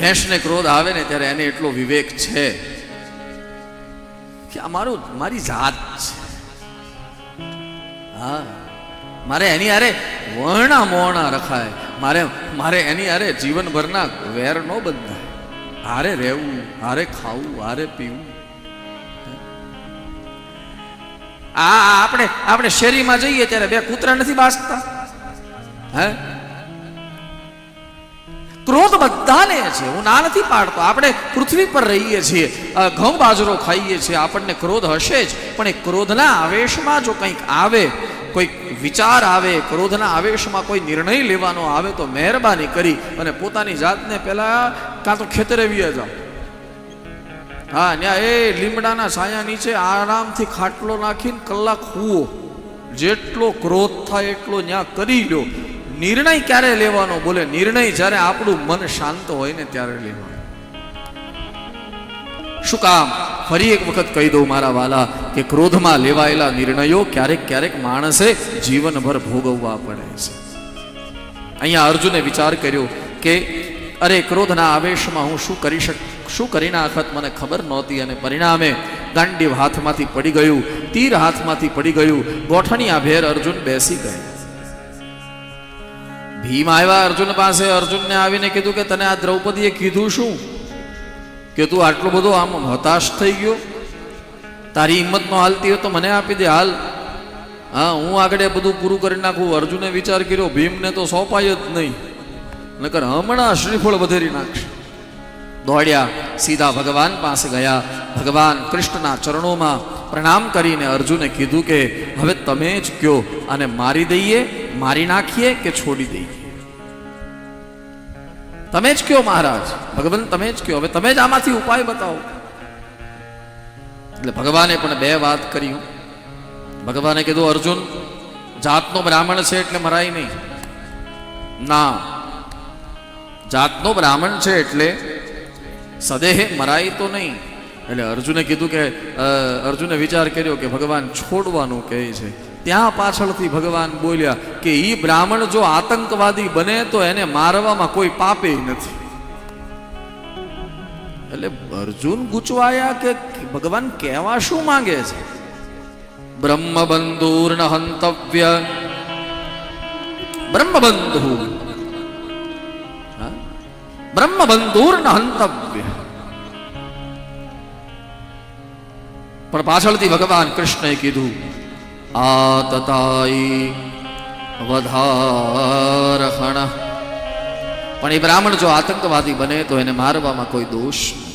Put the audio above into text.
ભેંસને ક્રોધ આવે ને ત્યારે એને એટલો વિવેક છે કે આ મારું મારી જાત છે. હા. મારે એની હારે વર્ણા મોણા રખાય. મારે મારે એની હારે જીવનભરના વેર ન બંધાય. હારે રહેવું, હારે ખાવું, હારે પીવું. આ આપણે આપણે શેરીમાં જઈએ ત્યારે બે કૂતરા નથી બાસતા? હે? ક્રોધ બધાને છે. હું ના નથી પાડતો. આપણે પૃથ્વી પર રહીએ છીએ. ઘઉં બાજરો ખાઈએ છીએ. આપણને ક્રોધ હશે જ. પણ એ ક્રોધના આવેશમાં જો કંઈક આવે, કોઈક વિચાર આવે, ક્રોધના આવેશમાં કોઈ નિર્ણય લેવાનો આવે તો મહેરબાની કરી અને પોતાની જાતને પહેલાં કાં તો ખેતરે વીએ જાઓ. હા ત્યાં એ લીમડાના છાયા નીચે આરામથી ખાટલો નાખીને કલાક હુઓ જેટલો ક્રોધ થાય એટલો ત્યાં કરી લો નિર્ણય ક્યારે લેવાનો? બોલે, નિર્ણય જ્યારે આપણું મન શાંત હોય ને ત્યારે લેવાનો. શું કામ? ફરી એક વખત કહી દઉં મારા વાલા કે ક્રોધમાં લેવાયેલા નિર્ણયો ક્યારેક ક્યારેક માણસે જીવનભર ભોગવવા પડે છે. અહીંયા અર્જુને વિચાર કર્યો કે, અરે, ક્રોધના આવેશમાં હું શું કરી શક, શું કરી નાખત? મને ખબર નહોતી અને પરિણામે ગાંડીવ હાથમાંથી પડી ગયું, તીર હાથમાંથી પડી ગયું ગોઠણિયા ભેર અર્જુન બેસી ગયા ભીમ આવ્યા અર્જુન પાસે. અર્જુનને આવીને કીધું કે, તને આ દ્રૌપદીએ કીધું શું? કે તું આટલો બધો આમ હતાશ થઈ ગયો? તારી હિંમત નો હાલતી હોય તો મને આપી દે, હાલ. હા, હું આગળ બધું પૂરું કરી નાખું. અર્જુને વિચાર કર્યો, ભીમને તો સોંપાય જ નહીં. નકર હમણાં શ્રીફળ વધેરી નાખશે. દોડ્યા, સીધા ભગવાન પાસે ગયા. ભગવાન કૃષ્ણના ચરણોમાં પ્રણામ કરીને અર્જુને કીધું કે, હવે તમે જ કયો અને મારી દઈએ મારી નાખીએ કે છોડી દઈએ? તમે જ કયો મહારાજ. ભગવાન, તમે જ કયો. હવે તમે જ આમાંથી ઉપાય બતાવો. એટલે ભગવાને પણ બે વાત કરી ભગવાને કીધું, અર્જુન, જાતનો બ્રાહ્મણ છે એટલે મરાય નહીં. ના. જાતનો બ્રાહ્મણ છે એટલે સદેહે મરાય તો નહીં. એટલે અર્જુને કીધું કે અર્જુને વિચાર કર્યો કે ભગવાન છોડવાનું કહે છે. ત્યાં પાછળથી ભગવાન બોલ્યા કે એ બ્રાહ્મણ જો આતંકવાદી બને તો એને મારવામાં કોઈ પાપે નથી. એટલે અર્જુન ગુચવાયા કે ભગવાન કહેવા શું માંગે છે? બ્રહ્મબંધુર્ન હંતવ્ય બ્રહ્મબંધુ. બ્રહ્મ બ્રહ્મબંધુર્ન હંતવ્ય પણ પાછળથી ભગવાન કૃષ્ણએ કીધું આતતાઈ વધારહણ પણ એ બ્રાહ્મણ જો આતંકવાદી બને તો એને મારવામાં કોઈ દોષ નથી